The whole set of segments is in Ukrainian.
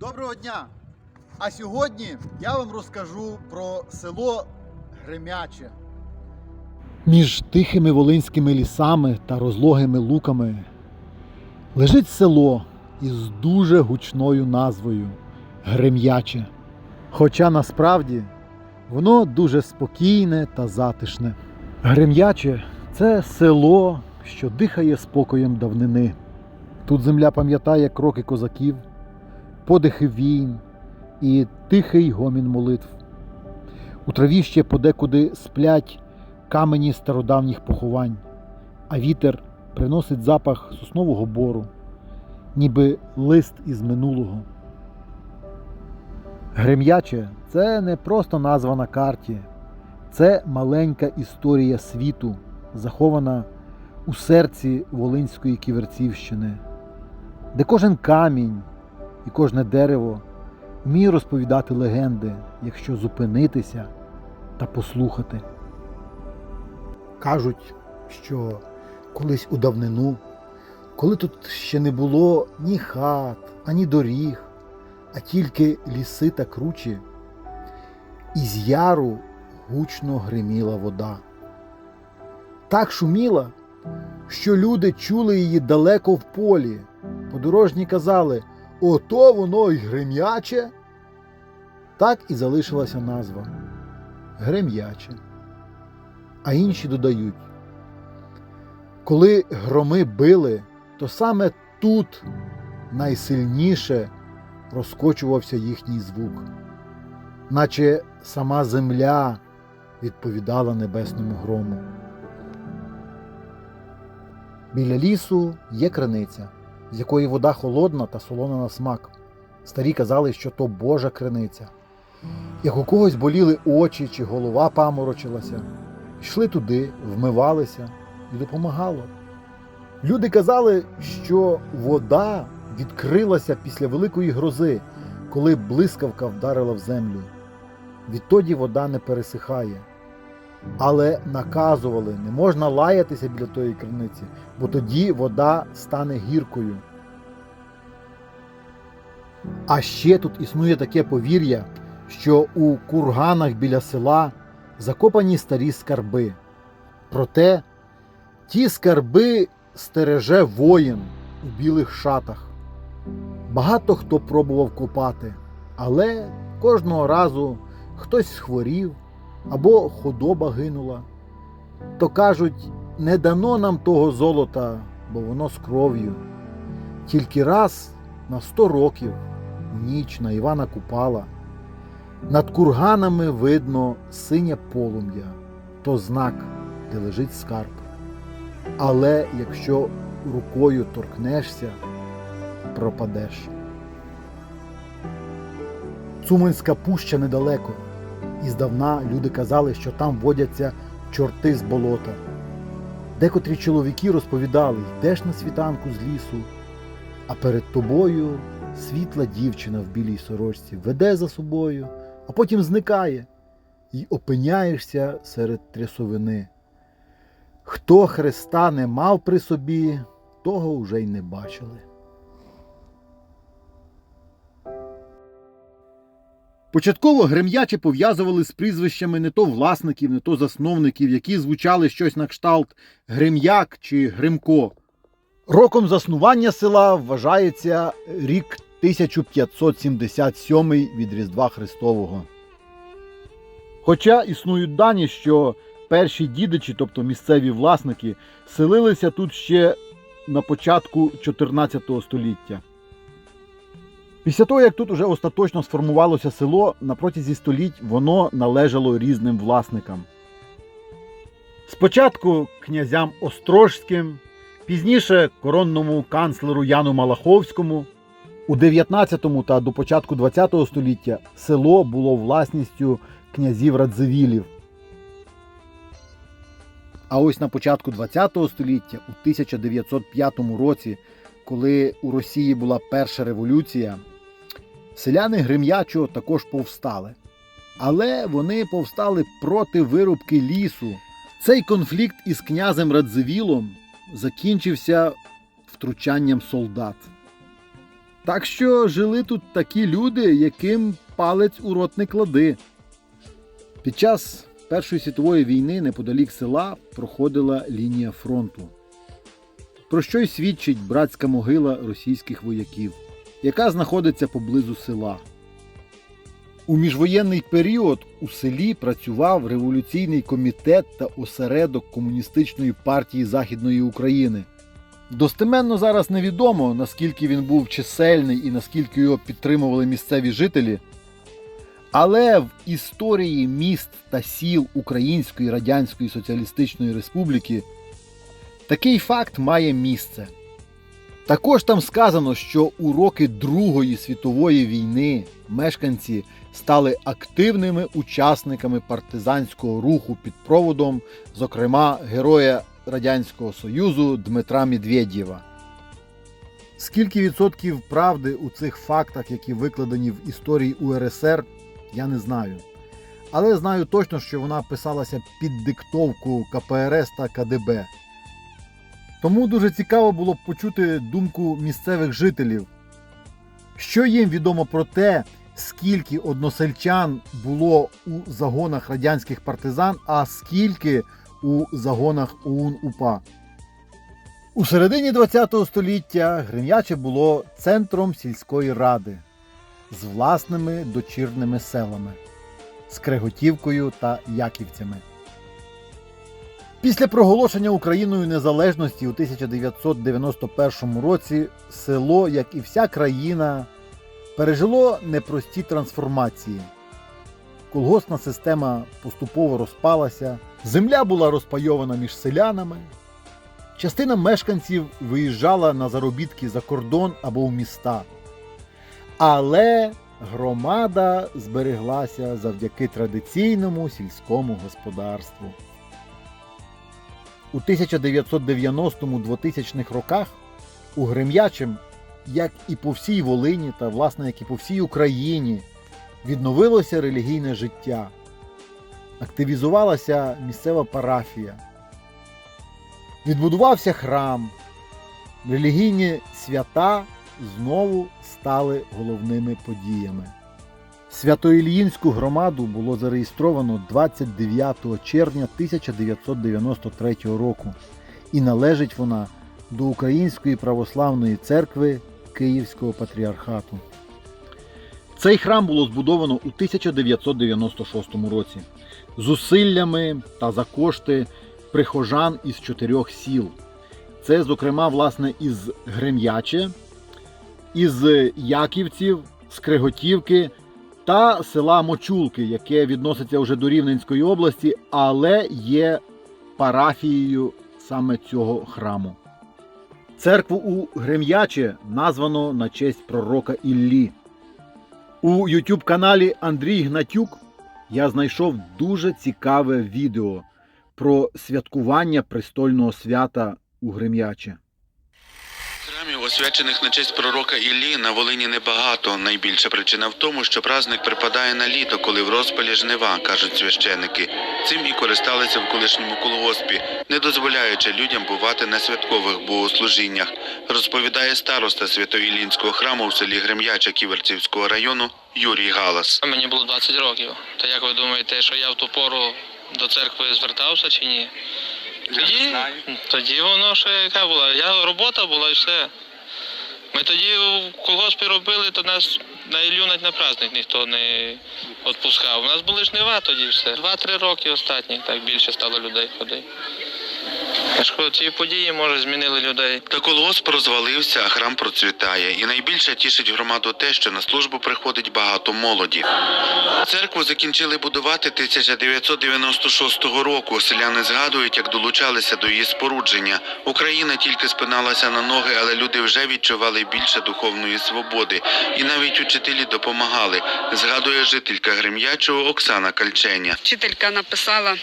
Доброго дня! А сьогодні я вам розкажу про село Гремяче. Між тихими волинськими лісами та розлогими луками лежить село із дуже гучною назвою Грем'яче. Хоча насправді воно дуже спокійне та затишне. Грем'яче це село, що дихає спокоєм давнини. Тут земля пам'ятає кроки козаків, подихи війн і тихий гомін молитв. У траві ще подекуди сплять камені стародавніх поховань, а вітер приносить запах соснового бору, ніби лист із минулого. Грем'яче це не просто назва на карті, це маленька історія світу, захована у серці Волинської ківерцівщини, де кожен камінь і кожне дерево вміє розповідати легенди, якщо зупинитися та послухати. Кажуть, що колись у давнину, коли тут ще не було ні хат, ані доріг, а тільки ліси та кручі, із яру гучно гриміла вода. Так шуміла, що люди чули її далеко в полі. Подорожні казали Ото воно й грем'яче. Так і залишилася назва Грем'яче а інші додають. Коли громи били, то саме тут найсильніше розкочувався їхній звук, наче сама земля відповідала небесному грому. Біля лісу є криниця, з якої вода холодна та солона на смак. Старі казали, що то Божа криниця. Як у когось боліли очі чи голова паморочилася, йшли туди, вмивалися і допомагало. Люди казали, що вода відкрилася після великої грози, коли блискавка вдарила в землю. Відтоді вода не пересихає. Але наказували, не можна лаятися біля тої криниці, бо тоді вода стане гіркою. А ще тут існує таке повір'я, що у курганах біля села закопані старі скарби. Проте ті скарби стереже воїн у білих шатах. Багато хто пробував копати, але кожного разу хтось схворів або худоба гинула. То кажуть, не дано нам того золота, бо воно з кров'ю. Тільки раз на сто років ніч на Івана Купала. Над курганами видно синє полум'я, то знак, де лежить скарб. Але якщо рукою торкнешся, пропадеш. Цуманська пуща недалеко, і здавна люди казали, що там водяться чорти з болота. Декотрі чоловіки розповідали, йдеш на світанку з лісу, а перед тобою світла дівчина в білій сорочці веде за собою а потім зникає і опиняєшся серед трясовини. Хто Христа не мав при собі, того вже й не бачили. Початково грем'яче пов'язували з прізвищами не то власників, не то засновників, які звучали щось на кшталт Грем'як чи Гримко. Роком заснування села вважається рік 1577 від Різдва Христового. Хоча існують дані, що перші дідичі, тобто місцеві власники, селилися тут ще на початку 14 століття. Після того, як тут уже остаточно сформувалося село, на протязі століть воно належало різним власникам. Спочатку князям Острожським, пізніше коронному канцлеру Яну Малаховському. У 19 та до початку 20 століття село було власністю князів Радзивілів. А ось на початку 20 століття, у 1905 році, коли у Росії була перша революція, селяни Грим'ячого також повстали. Але вони повстали проти вирубки лісу. Цей конфлікт із князем Радзивілом закінчився втручанням солдат. Так що жили тут такі люди, яким палець у рот не клади. Під час Першої світової війни неподалік села проходила лінія фронту. Про що й свідчить братська могила російських вояків, яка знаходиться поблизу села. У міжвоєнний період у селі працював революційний комітет та осередок Комуністичної партії Західної України. Достеменно зараз невідомо, наскільки він був чисельний і наскільки його підтримували місцеві жителі. Але в історії міст та сіл Української Радянської Соціалістичної Республіки такий факт має місце. Також там сказано, що у роки Другої світової війни мешканці стали активними учасниками партизанського руху під проводом, зокрема, героя Радянського Союзу Дмитра Медведєва. Скільки відсотків правди у цих фактах, які викладені в історії УРСР, я не знаю. Але знаю точно, що вона писалася під диктовку КПРС та КДБ. Тому дуже цікаво було б почути думку місцевих жителів, що їм відомо про те, скільки односельчан було у загонах радянських партизан, а скільки у загонах ОУН УПА. У середині ХХ століття Грем'яче було центром сільської ради з власними дочірними селами Скреготівкою та Яківцями. Після проголошення Україною незалежності у 1991 році село, як і вся країна, пережило непрості трансформації. Колгоспна система поступово розпалася, земля була розпайована між селянами. Частина мешканців виїжджала на заробітки за кордон або в міста. Але громада збереглася завдяки традиційному сільському господарству. У 1990-2000 роках у Грем'ячем, як і по всій Волині та, власне, як і по всій Україні, відновилося релігійне життя, активізувалася місцева парафія, відбудувався храм, релігійні свята знову стали головними подіями. Свято-Ільїнську громаду було зареєстровано 29 червня 1993 року і належить вона до Української православної церкви Київського патріархату. Цей храм було збудовано у 1996 році зусиллями та за кошти прихожан із чотирьох сіл. Це, зокрема, власне, із Грем'яче, із Яківців, Скриготівки та села Мочулки, яке відноситься вже до Рівненської області, але є парафією саме цього храму. Церкву у Грем'яче названо на честь пророка Іллі. У YouTube каналі Андрій Гнатюк я знайшов дуже цікаве відео про святкування престольного свята у Грем'яче. Освячених на честь пророка Іллі, на Волині небагато. Найбільша причина в тому, що праздник припадає на літо, коли в розпалі жнива, кажуть священики. Цим і користалися в колишньому колгоспі, не дозволяючи людям бувати на святкових богослужіннях. Розповідає староста Свято-Іллінського храму в селі Грем'яча Ківерцівського району Юрій Галас. Мені було 20 років. То як ви думаєте, що я в ту пору до церкви звертався чи ні? Тоді, тоді воно ще яка була. Я робота була і все. Ми тоді в колгоспі робили, то нас на Іллю навіть на праздник ніхто не відпускав. У нас були жнива тоді все. Два-три роки останні, так більше стало людей ходити. Ж ці події, може, змінили людей. Та колгосп розвалився, а храм процвітає. І найбільше тішить громаду те, що на службу приходить багато молоді. Церкву закінчили будувати 1996 року. Селяни згадують, як долучалися до її спорудження. Україна тільки спиналася на ноги, але люди вже відчували більше духовної свободи. І навіть учителі допомагали. Згадує жителька Грем'ячого Оксана Кальченя. Вчителька написала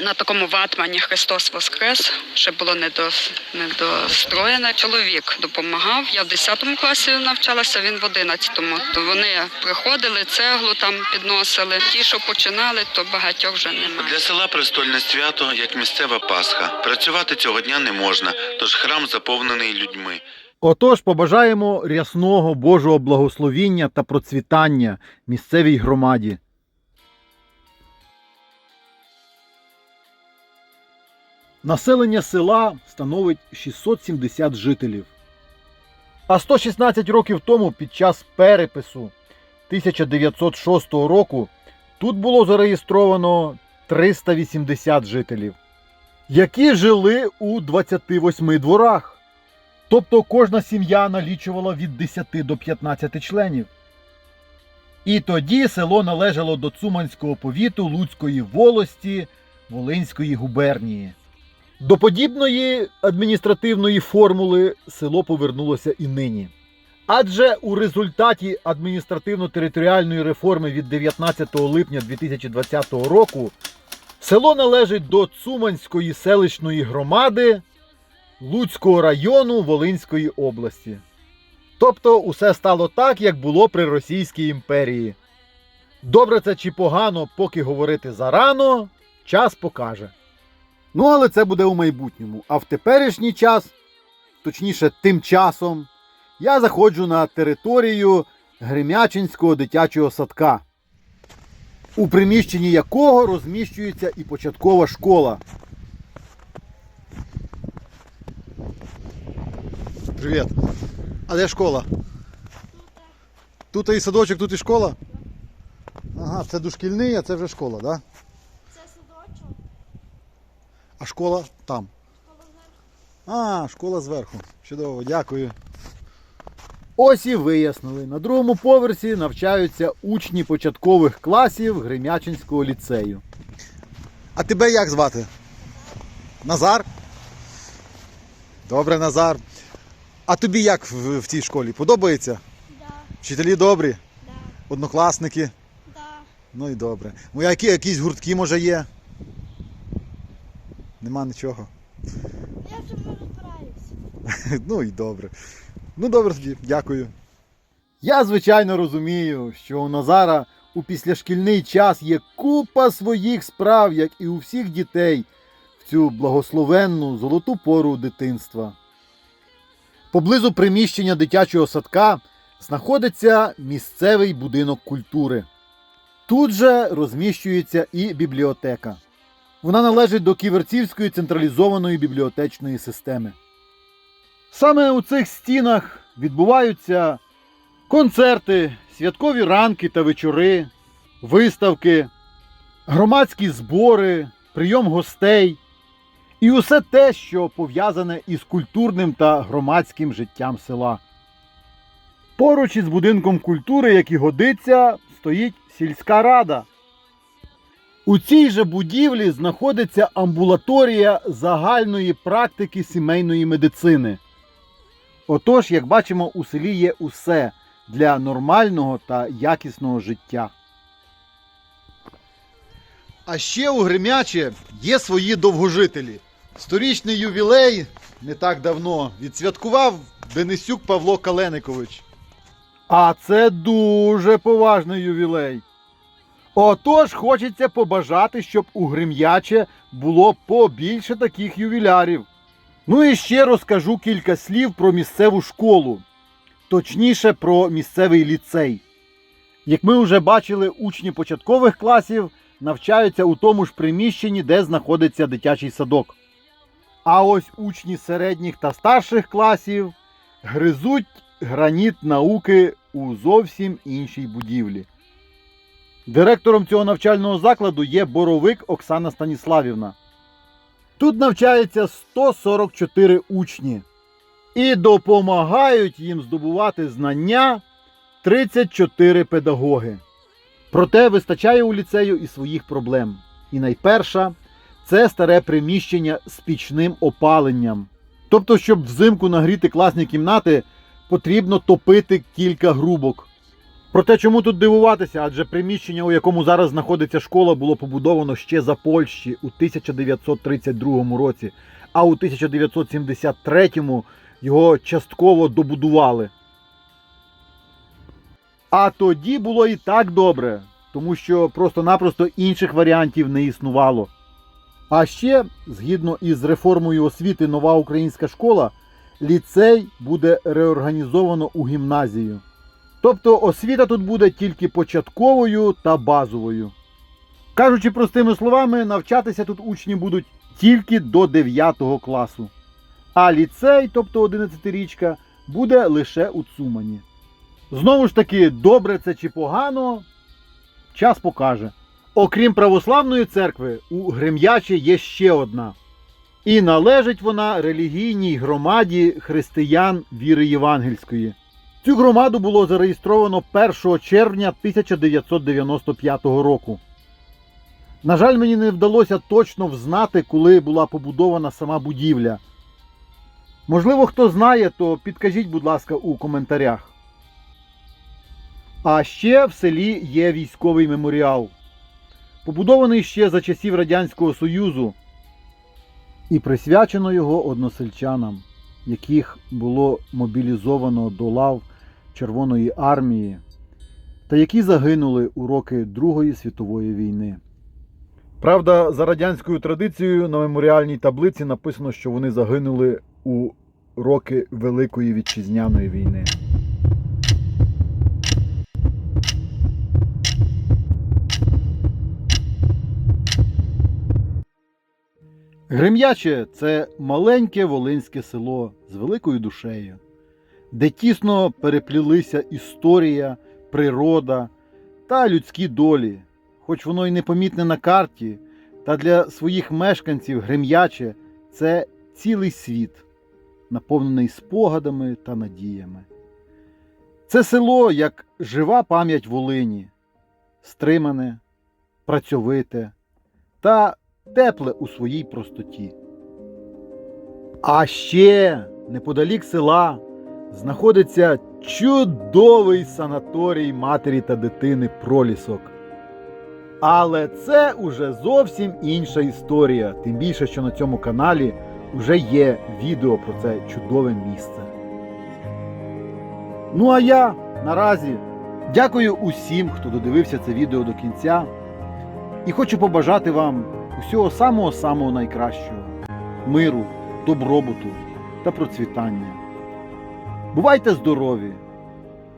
на такому ватмані Христос Воскрес, ще було недо, недостроєне. Чоловік допомагав. Я в 10 класі навчалася, він в 11-му. То вони приходили, цеглу там підносили. Ті, що починали, то багатьох вже немає. Для села престольне свято, як місцева Пасха. Працювати цього дня не можна, тож храм заповнений людьми. Отож, побажаємо рясного Божого благословіння та процвітання місцевій громаді. Населення села становить 670 жителів. А 116 років тому, під час перепису 1906 року, тут було зареєстровано 380 жителів, які жили у 28 дворах. Тобто кожна сім'я налічувала від 10 до 15 членів. І тоді село належало до Цуманського повіту Луцької волості Волинської губернії. До подібної адміністративної формули село повернулося і нині. Адже у результаті адміністративно-територіальної реформи від 19 липня 2020 року село належить до Цуманської селищної громади Луцького району Волинської області. Тобто усе стало так, як було при Російській імперії. Добре це чи погано, поки говорити зарано, час покаже. Ну, але це буде у майбутньому. А в теперішній час, точніше, тим часом, я заходжу на територію Гремячинського дитячого садка, у приміщенні якого розміщується і початкова школа. Привіт. А де школа? Тут і садочок, тут і школа? Ага, це дошкільний, а це вже школа, так? Да? А школа там. А, школа зверху. Чудово, дякую. Ось і вияснили. На другому поверсі навчаються учні початкових класів Гремячинського ліцею. А тебе як звати? Назар? Добре, Назар. А тобі як в, в цій школі? Подобається? Да, Вчителі добрі? да, Однокласники? да. Ну і добре. Ну, які, якісь гуртки може є? Нема нічого. Я в цьому розбираюсь. Ну і добре. Ну добре тоді, дякую. Я, звичайно, розумію, що у Назара у післяшкільний час є купа своїх справ, як і у всіх дітей, в цю благословенну золоту пору дитинства. Поблизу приміщення дитячого садка знаходиться місцевий будинок культури. Тут же розміщується і бібліотека. Вона належить до Ківерцівської централізованої бібліотечної системи. Саме у цих стінах відбуваються концерти, святкові ранки та вечори, виставки, громадські збори, прийом гостей і усе те, що пов'язане із культурним та громадським життям села. Поруч із будинком культури, як і годиться, стоїть сільська рада. У цій же будівлі знаходиться амбулаторія загальної практики сімейної медицини. Отож, як бачимо, у селі є усе для нормального та якісного життя. А ще у Гремяче є свої довгожителі. Сторічний ювілей не так давно відсвяткував Денисюк Павло Каленикович. А це дуже поважний ювілей. Отож, хочеться побажати, щоб у Грим'яче було побільше таких ювілярів. Ну і ще розкажу кілька слів про місцеву школу, точніше про місцевий ліцей. Як ми вже бачили, учні початкових класів навчаються у тому ж приміщенні, де знаходиться дитячий садок. А ось учні середніх та старших класів гризуть граніт науки у зовсім іншій будівлі. Директором цього навчального закладу є Боровик Оксана Станіславівна. Тут навчається 144 учні і допомагають їм здобувати знання 34 педагоги. Проте вистачає у ліцею і своїх проблем. І найперша це старе приміщення з пічним опаленням. Тобто, щоб взимку нагріти класні кімнати, потрібно топити кілька грубок. Проте чому тут дивуватися? Адже приміщення, у якому зараз знаходиться школа, було побудовано ще за Польщі у 1932 році, а у 1973 його частково добудували. А тоді було і так добре, тому що просто-напросто інших варіантів не існувало. А ще, згідно із реформою освіти Нова українська школа, ліцей буде реорганізовано у гімназію. Тобто освіта тут буде тільки початковою та базовою. Кажучи простими словами, навчатися тут учні будуть тільки до 9 класу. А ліцей, тобто 11-річка, буде лише у Цумані. Знову ж таки, добре це чи погано, час покаже. Окрім православної церкви, у Грем'ячі є ще одна. І належить вона релігійній громаді християн віри євангельської. Цю громаду було зареєстровано 1 червня 1995 року. На жаль, мені не вдалося точно взнати, коли була побудована сама будівля. Можливо, хто знає, то підкажіть, будь ласка, у коментарях. А ще в селі є військовий меморіал, побудований ще за часів Радянського Союзу, і присвячено його односельчанам, яких було мобілізовано до лав Червоної армії та які загинули у роки Другої світової війни. Правда, за радянською традицією на меморіальній таблиці написано, що вони загинули у роки Великої Вітчизняної війни. Грем'яче це маленьке волинське село з великою душею, де тісно переплілися історія, природа та людські долі, хоч воно й непомітне на карті, та для своїх мешканців Грем'яче це цілий світ, наповнений спогадами та надіями. Це село як жива пам'ять Волині, стримане, працьовите та тепле у своїй простоті. А ще неподалік села знаходиться чудовий санаторій матері та дитини Пролісок. Але це уже зовсім інша історія, тим більше, що на цьому каналі вже є відео про це чудове місце. Ну а я наразі дякую усім, хто додивився це відео до кінця. І хочу побажати вам усього самого-самого найкращого миру, добробуту та процвітання. Бувайте здорові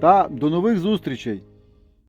та до нових зустрічей!